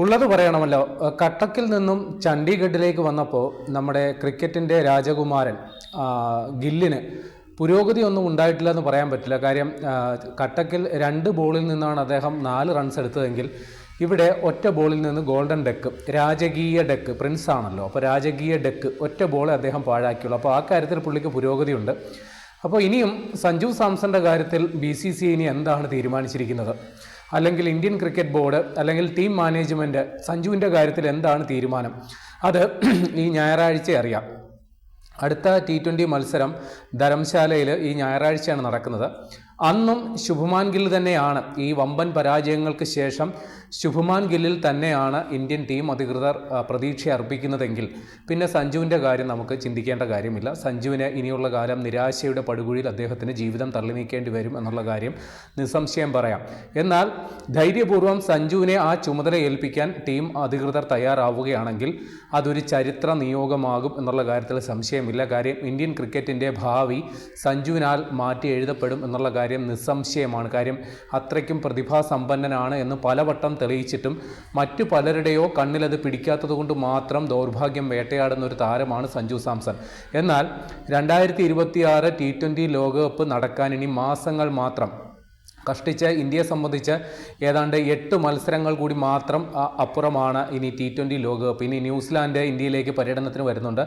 ഉള്ളത് പറയണമല്ലോ. കട്ടക്കിൽ നിന്നും ചണ്ഡീഗഡിലേക്ക് വന്നപ്പോൾ നമ്മുടെ ക്രിക്കറ്റിന്റെ രാജകുമാരൻ ഗില്ലിന് പുരോഗതി ഒന്നും ഉണ്ടായിട്ടില്ല എന്ന് പറയാൻ പറ്റില്ല. കാര്യം കട്ടക്കിൽ രണ്ട് ബോളിൽ നിന്നാണ് അദ്ദേഹം നാല് റൺസ് എടുത്തതെങ്കിൽ ഇവിടെ ഒറ്റ ബോളിൽ നിന്ന് ഗോൾഡൻ ഡെക്ക് രാജകീയ ഡെക്ക് പ്രിൻസ് ആണല്ലോ. അപ്പോൾ രാജകീയ ഡെക്ക് ഒറ്റ ബോളെ അദ്ദേഹം പാഴാക്കിയുള്ളൂ. അപ്പോൾ ആ കാര്യത്തിൽ പുള്ളിക്ക് പുരോഗതിയുണ്ട്. അപ്പോൾ ഇനിയും സഞ്ജു സാംസന്റെ കാര്യത്തിൽ ബി സി സി ഇനി എന്താണ് തീരുമാനിച്ചിരിക്കുന്നത്? അല്ലെങ്കിൽ ഇന്ത്യൻ ക്രിക്കറ്റ് ബോർഡ് അല്ലെങ്കിൽ ടീം മാനേജ്മെന്റ് സഞ്ജുവിന്റെ കാര്യത്തിൽ എന്താണ് തീരുമാനം? അത് ഈ ഞായറാഴ്ച അറിയാം. അടുത്ത ടി ട്വന്റി മത്സരം ധരംശാലയിൽ ഈ ഞായറാഴ്ചയാണ് നടക്കുന്നത്. അന്നും ശുഭമാൻ ഗിൽ തന്നെയാണ് ഈ വമ്പൻ പരാജയങ്ങൾക്ക് ശേഷം ശുഭമാൻ ഗില്ലിൽ തന്നെയാണ് ഇന്ത്യൻ ടീം അധികൃതർ പ്രതീക്ഷ അർപ്പിക്കുന്നതെങ്കിൽ. പിന്നെ സഞ്ജുവിന്റെ കാര്യം നമുക്ക് ചിന്തിക്കേണ്ട കാര്യമില്ല. സഞ്ജുവിന് ഇനിയുള്ള കാലം നിരാശയുടെ പടുകുഴിയിൽ അദ്ദേഹത്തിന് ജീവിതം തള്ളി നീക്കേണ്ടി വരും എന്നുള്ള കാര്യം നിസ്സംശയം പറയാം. എന്നാൽ ധൈര്യപൂർവം സഞ്ജുവിനെ ആ ചുമതല ഏൽപ്പിക്കാൻ ടീം അധികൃതർ തയ്യാറാവുകയാണെങ്കിൽ അതൊരു ചരിത്ര നിയോഗമാകും എന്നുള്ള കാര്യത്തിൽ സംശയമില്ല. കാര്യം ഇന്ത്യൻ ക്രിക്കറ്റിന്റെ ഭാവി സഞ്ജുവിനാൽ മാറ്റി എഴുതപ്പെടും എന്നുള്ള കാര്യം നിസ്സംശയമാണ്. കാര്യം അത്രയ്ക്കും പ്രതിഭാസമ്പന്നനാണ് എന്ന് പലവട്ടം തെളിയിച്ചിട്ടും മറ്റു പലരുടെയോ കണ്ണിലത് പിടിക്കാത്തത് കൊണ്ട് മാത്രം ദൗർഭാഗ്യം വേട്ടയാടുന്ന ഒരു താരമാണ് സഞ്ജു സാംസൺ. എന്നാൽ രണ്ടായിരത്തി ഇരുപത്തിയാറ് ടി ട്വന്റി ലോകകപ്പ് നടക്കാൻ ഇനി മാസങ്ങൾ മാത്രം കഷ്ടിച്ച് ഇന്ത്യയെ സംബന്ധിച്ച് ഏതാണ്ട് എട്ട് മത്സരങ്ങൾ കൂടി മാത്രം അപ്പുറമാണ് ഇനി ടി ട്വന്റി ലോകകപ്പ്. ഇനി ന്യൂസിലാൻഡ് ഇന്ത്യയിലേക്ക് പര്യടനത്തിന് വരുന്നുണ്ട്.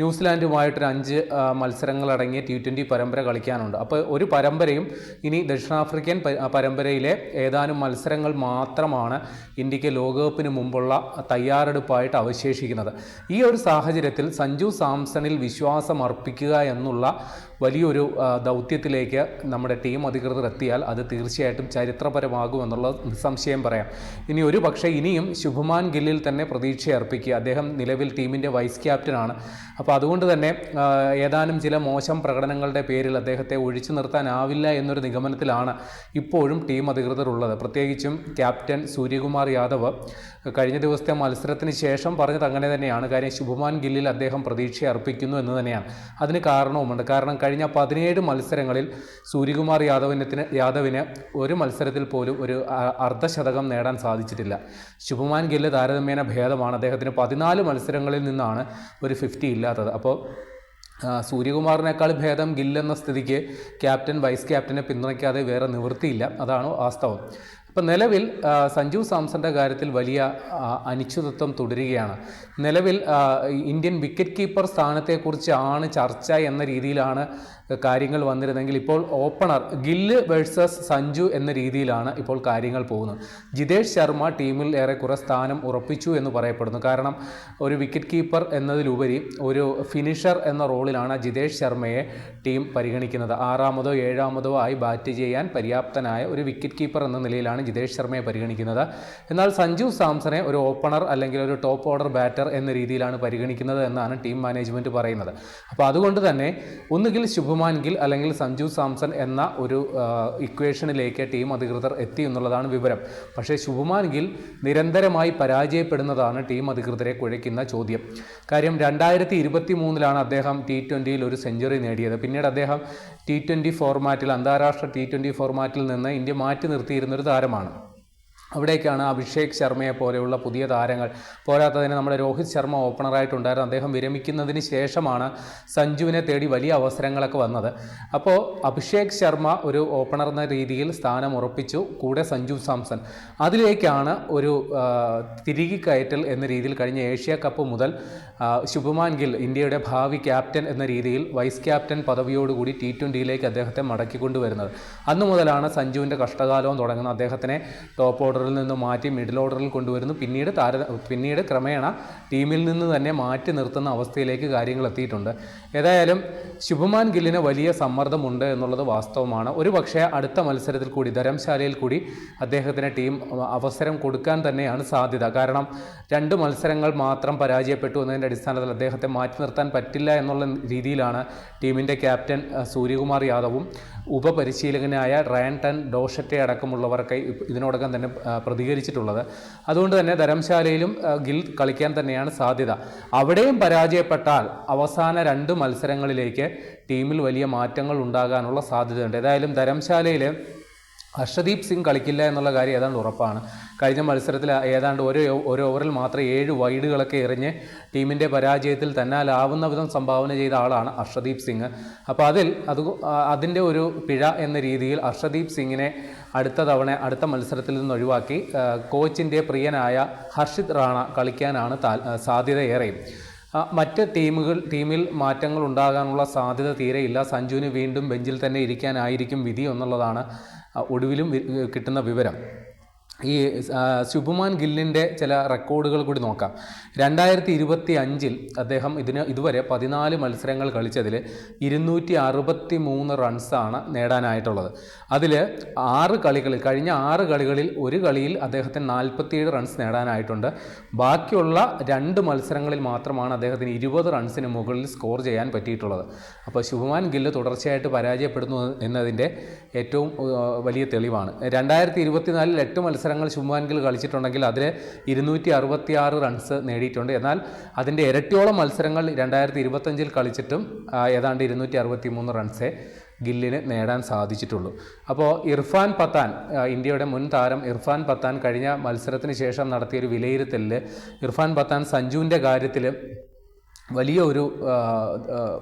ന്യൂസിലാൻഡുമായിട്ടൊരു അഞ്ച് മത്സരങ്ങളടങ്ങിയ ടി ട്വന്റി പരമ്പര കളിക്കാനുണ്ട്. അപ്പോൾ ഒരു പരമ്പരയും ഇനി ദക്ഷിണാഫ്രിക്കൻ പരമ്പരയിലെ ഏതാനും മത്സരങ്ങൾ മാത്രമാണ് ഇന്ത്യയ്ക്ക് ലോകകപ്പിന് മുമ്പുള്ള തയ്യാറെടുപ്പായിട്ട് അവശേഷിക്കുന്നത്. ഈ ഒരു സാഹചര്യത്തിൽ സഞ്ജു സാംസണിൽ വിശ്വാസം അർപ്പിക്കുക എന്നുള്ള വലിയൊരു ദൗത്യത്തിലേക്ക് നമ്മുടെ ടീം അധികൃതർ എത്തിയാൽ അത് തീർച്ചയായിട്ടും ചരിത്രപരമാകുമെന്നുള്ളത് നിസ്സംശയം പറയാം. ഇനി ഒരു പക്ഷേ ഇനിയും ശുഭമാൻ ഗില്ലിൽ തന്നെ പ്രതീക്ഷ അർപ്പിക്കുക. അദ്ദേഹം നിലവിൽ ടീമിന്റെ വൈസ് ക്യാപ്റ്റനാണ് അപ്പോൾ അതുകൊണ്ട് തന്നെ ഏതാനും ചില മോശം പ്രകടനങ്ങളുടെ പേരിൽ അദ്ദേഹത്തെ ഒഴിച്ചു നിർത്താനാവില്ല എന്നൊരു നിഗമനത്തിലാണ് ഇപ്പോഴും ടീം അധികൃതർ ഉള്ളത് പ്രത്യേകിച്ചും ക്യാപ്റ്റൻ സൂര്യകുമാർ യാദവ് കഴിഞ്ഞ ദിവസത്തെ മത്സരത്തിന് ശേഷം പറഞ്ഞത് അങ്ങനെ തന്നെയാണ്. കാര്യം ശുഭമാൻ ഗില്ലിൽ അദ്ദേഹം പ്രതീക്ഷ അർപ്പിക്കുന്നു എന്ന് തന്നെയാണ്. അതിന് കാരണവുമുണ്ട്. കാരണം കഴിഞ്ഞ പതിനേഴ് മത്സരങ്ങളിൽ സൂര്യകുമാർ യാദവിനത്തിന് യാദവിന് ഒരു മത്സരത്തിൽ പോലും ഒരു അർദ്ധശതകം നേടാൻ സാധിച്ചിട്ടില്ല. ശുഭമാൻ ഗില്ല് താരതമ്യേന ഭേദമാണ്. അദ്ദേഹത്തിന് പതിനാല് മത്സരങ്ങളിൽ നിന്നാണ് ഒരു ഫിഫ്റ്റി ഇല്ലാത്തത്. അപ്പോൾ സൂര്യകുമാറിനേക്കാൾ ഭേദം ഗില്ലെന്ന സ്ഥിതിക്ക് ക്യാപ്റ്റൻ വൈസ് ക്യാപ്റ്റനെ പിന്തുണയ്ക്കാതെ വേറെ നിവൃത്തിയില്ല. അതാണ് വാസ്തവം. ഇപ്പം നിലവിൽ സഞ്ജു സാംസന്റെ കാര്യത്തിൽ വലിയ അനിശ്ചിതത്വം തുടരുകയാണ്. നിലവിൽ ഇന്ത്യൻ വിക്കറ്റ് കീപ്പർ സ്ഥാനത്തെക്കുറിച്ചാണ് ചർച്ച എന്ന രീതിയിലാണ് കാര്യങ്ങൾ വന്നിരുന്നെങ്കിൽ ഇപ്പോൾ ഓപ്പണർ ഗില്ല് വേഴ്സസ് സഞ്ജു എന്ന രീതിയിലാണ് ഇപ്പോൾ കാര്യങ്ങൾ പോകുന്നത്. ജിതേഷ് ശർമ്മ ടീമിൽ ഏറെക്കുറെ സ്ഥാനം ഉറപ്പിച്ചു എന്ന് പറയപ്പെടുന്നു. കാരണം ഒരു വിക്കറ്റ് കീപ്പർ എന്നതിലുപരി ഒരു ഫിനിഷർ എന്ന റോളിലാണ് ജിതേഷ് ശർമ്മയെ ടീം പരിഗണിക്കുന്നത്. ആറാമതോ ഏഴാമതോ ആയി ബാറ്റ് ചെയ്യാൻ പര്യാപ്തനായ ഒരു വിക്കറ്റ് കീപ്പർ എന്ന നിലയിലാണ് ജിതേഷ് ശർമ്മയെ പരിഗണിക്കുന്നത്. എന്നാൽ സഞ്ജു സാംസനെ ഒരു ഓപ്പണർ അല്ലെങ്കിൽ ഒരു ടോപ്പ് ഓർഡർ ബാറ്റർ എന്ന രീതിയിലാണ് പരിഗണിക്കുന്നത് എന്നാണ് ടീം മാനേജ്മെന്റ് പറയുന്നത്. അപ്പോൾ അതുകൊണ്ട് തന്നെ ഒന്നുകിൽ ശുഭമാൻ ഗിൽ അല്ലെങ്കിൽ സഞ്ജു സാംസൺ എന്ന ഒരു ഇക്വേഷനിലേക്ക് ടീം അധികൃതർ എത്തി എന്നുള്ളതാണ് വിവരം. പക്ഷേ ശുഭമാൻ ഗിൽ നിരന്തരമായി പരാജയപ്പെടുന്നതാണ് ടീം അധികൃതരെ കുഴയ്ക്കുന്ന ചോദ്യം. കാര്യം രണ്ടായിരത്തി ഇരുപത്തി മൂന്നിലാണ് അദ്ദേഹം ടി ട്വന്റിയിൽ ഒരു സെഞ്ചുറി നേടിയത്. പിന്നീട് അദ്ദേഹം ടി ട്വന്റി ഫോർമാറ്റിൽ അന്താരാഷ്ട്ര ടി ട്വന്റി ഫോർമാറ്റിൽ നിന്ന് ഇന്ത്യ മാറ്റി നിർത്തിയിരുന്നൊരു താരമാണ്. അവിടേക്കാണ് അഭിഷേക് ശർമ്മയെ പോലെയുള്ള പുതിയ താരങ്ങൾ. പോരാത്തതിന് നമ്മുടെ രോഹിത് ശർമ്മ ഓപ്പണറായിട്ടുണ്ടായിരുന്നു. അദ്ദേഹം വിരമിക്കുന്നതിന് ശേഷമാണ് സഞ്ജുവിനെ തേടി വലിയ അവസരങ്ങളൊക്കെ വന്നത്. അപ്പോൾ അഭിഷേക് ശർമ്മ ഒരു ഓപ്പണർ എന്ന രീതിയിൽ സ്ഥാനം ഉറപ്പിച്ചു. കൂടെ സഞ്ജു സാംസൺ. അതിലേക്കാണ് ഒരു തിരികിക്കയറ്റൽ തിരികെ കയറ്റൽ എന്ന രീതിയിൽ കഴിഞ്ഞ ഏഷ്യ കപ്പ് മുതൽ ശുഭമാൻ ഗിൽ ഇന്ത്യയുടെ ഭാവി ക്യാപ്റ്റൻ എന്ന രീതിയിൽ വൈസ് ക്യാപ്റ്റൻ പദവിയോടുകൂടി ടി ട്വന്റിയിലേക്ക് അദ്ദേഹത്തെ മടക്കിക്കൊണ്ടുവരുന്നത്. അന്നു മുതലാണ് സഞ്ജുവിന്റെ കഷ്ടകാലവും തുടങ്ങുന്നത്. അദ്ദേഹത്തിനെ ടോപ്പ് ഓർഡറിൽ നിന്ന് മാറ്റി മിഡിൽ ഓർഡറിൽ കൊണ്ടുവരുന്നു. പിന്നീട് താര പിന്നീട് ക്രമേണ ടീമിൽ നിന്ന് തന്നെ മാറ്റി നിർത്തുന്ന അവസ്ഥയിലേക്ക് കാര്യങ്ങൾ എത്തിയിട്ടുണ്ട്. ഏതായാലും ശുഭമാൻ ഗില്ലിന് വലിയ സമ്മർദ്ദമുണ്ട് എന്നുള്ളത് വാസ്തവമാണ്. ഒരു പക്ഷേ അടുത്ത മത്സരത്തിൽ കൂടി ധരംശാലയിൽ കൂടി അദ്ദേഹത്തിന് ടീം അവസരം കൊടുക്കാൻ തന്നെയാണ് സാധ്യത. കാരണം രണ്ട് മത്സരങ്ങൾ മാത്രം പരാജയപ്പെട്ടു എന്നതിന്റെ അടിസ്ഥാനത്തിൽ അദ്ദേഹത്തെ മാറ്റി നിർത്താൻ പറ്റില്ല എന്നുള്ള രീതിയിലാണ് ടീമിന്റെ ക്യാപ്റ്റൻ സൂര്യകുമാർ യാദവും ഉപപരിശീലകനായ റയൻ ടൺ ഡോഷറ്റെ അടക്കമുള്ളവർക്ക് ഇതിനോടകം തന്നെ പ്രതികരിച്ചിട്ടുള്ളത്. അതുകൊണ്ട് തന്നെ ധരംശാലയിലും ഗിൽ കളിക്കാൻ തന്നെയാണ് സാധ്യത. അവിടെയും പരാജയപ്പെട്ടാൽ അവസാന രണ്ട് മത്സരങ്ങളിലേക്ക് ടീമിൽ വലിയ മാറ്റങ്ങൾ ഉണ്ടാകാനുള്ള സാധ്യതയുണ്ട്. ഏതായാലും ധരംശാലയിൽ ഹർഷദീപ് സിംഗ് കളിക്കില്ല എന്നുള്ള കാര്യം ഏതാണ്ട് ഉറപ്പാണ്. കഴിഞ്ഞ മത്സരത്തിൽ ഏതാണ്ട് ഒരു ഒരു ഓവറിൽ മാത്രം ഏഴ് വൈഡുകളൊക്കെ എറിഞ്ഞ് ടീമിന്റെ പരാജയത്തിൽ തന്നാലാവുന്ന വിധം സംഭാവന ചെയ്ത ആളാണ് അർഷദീപ് സിംഗ്. അപ്പോൾ അതിൽ അത് അതിന്റെ ഒരു പിഴ എന്ന രീതിയിൽ അർഷദീപ് സിംഗിനെ അടുത്ത തവണ അടുത്ത മത്സരത്തിൽ നിന്ന് ഒഴിവാക്കി കോച്ചിന്റെ പ്രിയനായ ഹർഷിത് റാണ കളിക്കാനാണ് താ സാധ്യത ഏറെയും മറ്റ് ടീമുകൾ ടീമിൽ മാറ്റങ്ങൾ ഉണ്ടാകാനുള്ള സാധ്യത തീരെയില്ല സഞ്ജുവിന് വീണ്ടും ബെഞ്ചിൽ തന്നെ ഇരിക്കാനായിരിക്കും വിധി എന്നുള്ളതാണ് ഒടുവിലും കിട്ടുന്ന വിവരം. ഈ ശുഭമാൻ ഗില്ലിന്റെ ചില റെക്കോർഡുകൾ കൂടി നോക്കാം. രണ്ടായിരത്തി ഇരുപത്തി അഞ്ചിൽ അദ്ദേഹം ഇതിന് ഇതുവരെ പതിനാല് മത്സരങ്ങൾ കളിച്ചതിൽ ഇരുന്നൂറ്റി അറുപത്തി മൂന്ന് റൺസാണ് നേടാനായിട്ടുള്ളത്. അതിൽ ആറ് കളികളിൽ കഴിഞ്ഞ ആറ് കളികളിൽ ഒരു കളിയിൽ അദ്ദേഹത്തിന് നാൽപ്പത്തിയേഴ് റൺസ് നേടാനായിട്ടുണ്ട്. ബാക്കിയുള്ള രണ്ട് മത്സരങ്ങളിൽ മാത്രമാണ് അദ്ദേഹത്തിന് ഇരുപത് റൺസിന് മുകളിൽ സ്കോർ ചെയ്യാൻ പറ്റിയിട്ടുള്ളത്. അപ്പോൾ ശുഭമാൻ ഗില്ല് തുടർച്ചയായിട്ട് പരാജയപ്പെടുന്നു എന്നതിന്റെ ഏറ്റവും വലിയ തെളിവാണ്. രണ്ടായിരത്തി ഇരുപത്തിനാലിൽ എട്ട് മത്സരങ്ങൾ ശുഭമാൻഗിൽ കളിച്ചിട്ടുണ്ടെങ്കിൽ അതിൽ ഇരുന്നൂറ്റി അറുപത്തി ആറ് റൺസ് നേടിയിട്ടുണ്ട്. എന്നാൽ അതിന്റെ ഇരട്ടിയോളം മത്സരങ്ങൾ രണ്ടായിരത്തി ഇരുപത്തഞ്ചിൽ കളിച്ചിട്ടും ഏതാണ്ട് ഇരുന്നൂറ്റി അറുപത്തി മൂന്ന് റൺസേ ഗില്ലിന് നേടാൻ സാധിച്ചിട്ടുള്ളൂ. അപ്പോൾ ഇർഫാൻ പത്താൻ ഇന്ത്യയുടെ മുൻ താരം ഇർഫാൻ പത്താൻ കഴിഞ്ഞ മത്സരത്തിന് ശേഷം നടത്തിയൊരു വിലയിരുത്തലിൽ ഇർഫാൻ പത്താൻ സഞ്ജുവിന്റെ കാര്യത്തിൽ വലിയ ഒരു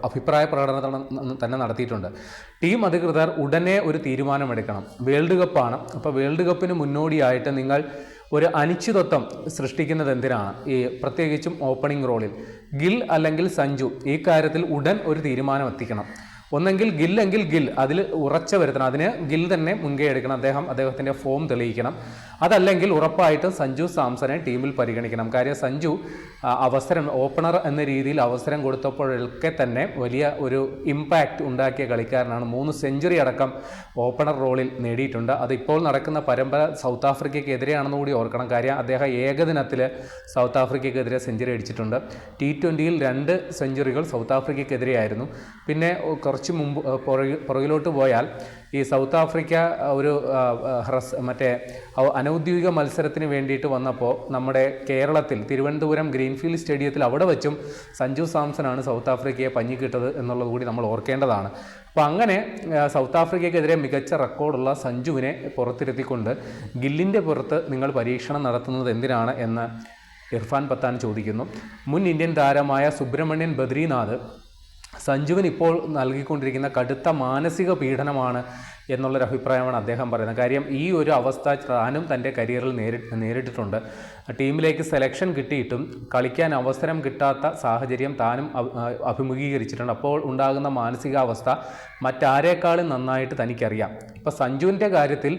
അഭിപ്രായ പ്രകടനം തന്നെ നടത്തിയിട്ടുണ്ട്. ടീം അധികൃതർ ഉടനെ ഒരു തീരുമാനമെടുക്കണം. വേൾഡ് കപ്പാണ് അപ്പോൾ വേൾഡ് കപ്പിന് മുന്നോടിയായിട്ട് നിങ്ങൾ ഒരു അനിശ്ചിതത്വം സൃഷ്ടിക്കുന്നത് എന്തിനാണ്? ഈ പ്രത്യേകിച്ചും ഓപ്പണിംഗ് റോളിൽ ഗിൽ അല്ലെങ്കിൽ സഞ്ജു ഈ കാര്യത്തിൽ ഉടൻ ഒരു തീരുമാനം എത്തിക്കണം. ഒന്നെങ്കിൽ ഗില്ലെങ്കിൽ ഗിൽ അതിൽ ഉറച്ച വരുത്തണം. അതിന് ഗിൽ തന്നെ മുൻകൈ എടുക്കണം. അദ്ദേഹം അദ്ദേഹത്തിന്റെ ഫോം തെളിയിക്കണം. അതല്ലെങ്കിൽ ഉറപ്പായിട്ടും സഞ്ജു സാംസനെ ടീമിൽ പരിഗണിക്കണം. കാര്യം സഞ്ജു അവസരം ഓപ്പണർ എന്ന രീതിയിൽ അവസരം കൊടുത്തപ്പോഴൊക്കെ തന്നെ വലിയ ഒരു ഇമ്പാക്റ്റ് ഉണ്ടാക്കിയ കളിക്കാരനാണ്. മൂന്ന് സെഞ്ചുറി അടക്കം ഓപ്പണർ റോളിൽ നേടിയിട്ടുണ്ട്. അത് ഇപ്പോൾ നടക്കുന്ന പരമ്പര സൗത്ത് ആഫ്രിക്കയ്ക്കെതിരെയാണെന്ന് കൂടി ഓർക്കണം. കാര്യം അദ്ദേഹം ഏകദിനത്തിൽ സൗത്ത് ആഫ്രിക്കയ്ക്കെതിരെ സെഞ്ചുറി അടിച്ചിട്ടുണ്ട്. ടി ട്വന്റിയിൽ രണ്ട് സെഞ്ചുറികൾ സൗത്ത് ആഫ്രിക്കയ്ക്കെതിരെയായിരുന്നു. പിന്നെ ഒ- കുറച്ച് മുമ്പ് പുറകിലോട്ട് പോയാൽ ഈ സൗത്ത് ആഫ്രിക്ക ഒരു ഹ്രസ് മറ്റേ അനൗദ്യോഗിക മത്സരത്തിന് വേണ്ടിയിട്ട് വന്നപ്പോൾ നമ്മുടെ കേരളത്തിൽ തിരുവനന്തപുരം ഗ്രീൻഫീൽഡ് സ്റ്റേഡിയത്തിൽ അവിടെ വെച്ചും സഞ്ജു സാംസണാണ് സൗത്ത് ആഫ്രിക്കയെ പഞ്ഞിക്കിട്ടത് എന്നുള്ളത് കൂടി നമ്മൾ ഓർക്കേണ്ടതാണ്. അപ്പോൾ അങ്ങനെ സൗത്ത് ആഫ്രിക്കയ്ക്കെതിരെ മികച്ച റെക്കോർഡുള്ള സഞ്ജുവിനെ പുറത്തിരുത്തിക്കൊണ്ട് ഗില്ലിന്റെ പുറത്ത് നിങ്ങൾ പരീക്ഷണം നടത്തുന്നത് എന്തിനാണ് എന്ന് ഇർഫാൻ പത്താൻ ചോദിക്കുന്നു. മുൻ ഇന്ത്യൻ താരമായ സുബ്രഹ്മണ്യൻ ബദ്രീനാഥ് സഞ്ജുവിന് ഇപ്പോൾ നൽകിക്കൊണ്ടിരിക്കുന്ന കടുത്ത മാനസിക പീഡനമാണ് എന്നുള്ളൊരു അഭിപ്രായമാണ് അദ്ദേഹം പറയുന്നത്. കാര്യം ഈ ഒരു അവസ്ഥ താനും തന്റെ കരിയറിൽ നേരി നേരിട്ടിട്ടുണ്ട്. ടീമിലേക്ക് സെലക്ഷൻ കിട്ടിയിട്ടും കളിക്കാൻ അവസരം കിട്ടാത്ത സാഹചര്യം താനും അഭിമുഖീകരിച്ചിട്ടുണ്ട്. അപ്പോൾ ഉണ്ടാകുന്ന മാനസികാവസ്ഥ മറ്റാരേക്കാളും നന്നായിട്ട് തനിക്കറിയാം. ഇപ്പോൾ സഞ്ജുവിന്റെ കാര്യത്തിൽ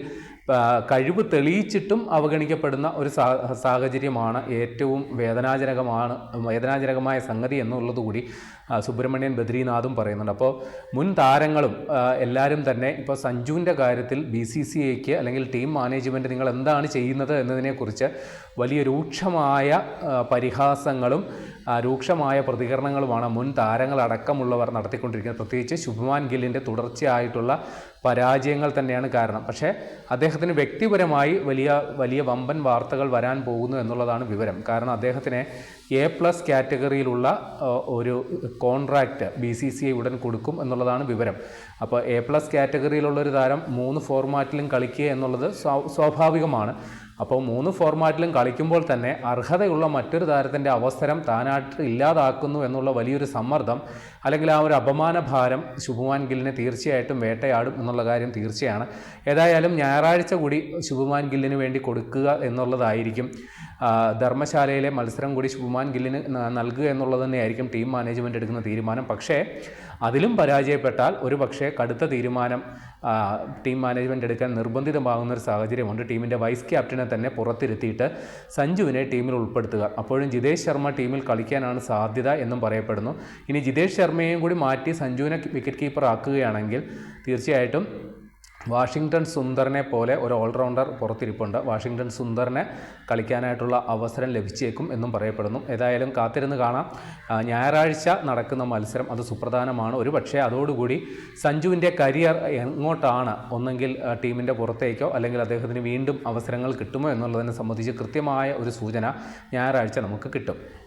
കഴിവ് തെളിയിച്ചിട്ടും അവഗണിക്കപ്പെടുന്ന ഒരു സാഹചര്യമാണ് ഏറ്റവും വേദനാജനകമാണ് വേദനാജനകമായ സംഗതി എന്നുള്ളത് കൂടി സുബ്രഹ്മണ്യൻ ബദ്രീനാഥും പറയുന്നുണ്ട്. അപ്പോൾ മുൻ താരങ്ങളും എല്ലാവരും തന്നെ ഇപ്പോൾ സഞ്ജുവിന്റെ കാര്യത്തിൽ ബി സി സി ഐക്ക് അല്ലെങ്കിൽ ടീം മാനേജ്മെന്റ് നിങ്ങൾ എന്താണ് ചെയ്യുന്നത് എന്നതിനെക്കുറിച്ച് വലിയ രൂക്ഷമായ പരിഹാസങ്ങളും രൂക്ഷമായ പ്രതികരണങ്ങളുമാണ് മുൻ താരങ്ങളടക്കമുള്ളവർ നടത്തിക്കൊണ്ടിരിക്കുന്നത്. പ്രത്യേകിച്ച് ശുഭമാൻ ഗില്ലിന്റെ തുടർച്ചയായിട്ടുള്ള പരാജയങ്ങൾ തന്നെയാണ് കാരണം. പക്ഷേ അദ്ദേഹത്തിന് വ്യക്തിപരമായി വലിയ വലിയ വമ്പൻ വാർത്തകൾ വരാൻ പോകുന്നു എന്നുള്ളതാണ് വിവരം. കാരണം അദ്ദേഹത്തിന് എ പ്ലസ് കാറ്റഗറിയിലുള്ള ഒരു contract B C C I ഉടൻ കൊടുക്കും എന്നുള്ളതാണ് വിവരം. അപ്പോൾ എ പ്ലസ് കാറ്റഗറിയിലുള്ള ഒരു താരം മൂന്ന് ഫോർമാറ്റിലും കളിക്കുക എന്നുള്ളത് സ്വാഭാവികമാണ്. അപ്പോൾ മൂന്ന് ഫോർമാറ്റിലും കളിക്കുമ്പോൾ തന്നെ അർഹതയുള്ള മറ്റൊരു താരത്തിന്റെ അവസരം താനായിട്ട് ഇല്ലാതാക്കുന്നു എന്നുള്ള വലിയൊരു സമ്മർദ്ദം അല്ലെങ്കിൽ ആ ഒരു അപമാന ഭാരം ശുഭമാൻ ഗില്ലിനെ തീർച്ചയായിട്ടും വേട്ടയാടും എന്നുള്ള കാര്യം തീർച്ചയാണ്. ഏതായാലും ഞായറാഴ്ച കൂടി ശുഭമാൻ ഗില്ലിന് വേണ്ടി കൊടുക്കുക എന്നുള്ളതായിരിക്കും. ധർമ്മശാലയിലെ മത്സരം കൂടി ശുഭമാൻ ഗില്ലിന് നൽകുക എന്നുള്ളത് തന്നെയായിരിക്കും ടീം മാനേജ്മെന്റ് എടുക്കുന്ന തീരുമാനം. പക്ഷേ അതിലും പരാജയപ്പെട്ടാൽ ഒരു കടുത്ത തീരുമാനം ടീം മാനേജ്മെന്റ് എടുക്കാൻ നിർബന്ധിതമാകുന്ന ഒരു സാഹചര്യമുണ്ട്. ടീമിന്റെ വൈസ് ക്യാപ്റ്റനെ തന്നെ പുറത്തിരുത്തിയിട്ട് സഞ്ജുവിനെ ടീമിൽ ഉൾപ്പെടുത്തുക. അപ്പോഴും ജിതേഷ് ശർമ്മ ടീമിൽ കളിക്കാനാണ് സാധ്യത എന്നും പറയപ്പെടുന്നു. ഇനി ജിതേഷ് ശർമ്മയെയും കൂടി മാറ്റി സഞ്ജുവിനെ വിക്കറ്റ് കീപ്പർ ആക്കുകയാണെങ്കിൽ തീർച്ചയായിട്ടും വാഷിങ്ടൺ സുന്ദറിനെ പോലെ ഒരു ഓൾറൗണ്ടർ പുറത്തിരിപ്പുണ്ട്. വാഷിങ്ടൺ സുന്ദറിനെ കളിക്കാനായിട്ടുള്ള അവസരം ലഭിച്ചേക്കും എന്നും പറയപ്പെടുന്നു. ഏതായാലും കാത്തിരുന്ന് കാണാം. ഞായറാഴ്ച നടക്കുന്ന മത്സരം അത് സുപ്രധാനമാണ്. ഒരു പക്ഷേ അതോടുകൂടി സഞ്ജുവിന്റെ കരിയർ എങ്ങോട്ടാണ്? ഒന്നെങ്കിൽ ടീമിന്റെ പുറത്തേക്കോ അല്ലെങ്കിൽ അദ്ദേഹത്തിന് വീണ്ടും അവസരങ്ങൾ കിട്ടുമോ എന്നുള്ളതിനെ സംബന്ധിച്ച് കൃത്യമായ ഒരു സൂചന ഞായറാഴ്ച നമുക്ക് കിട്ടും.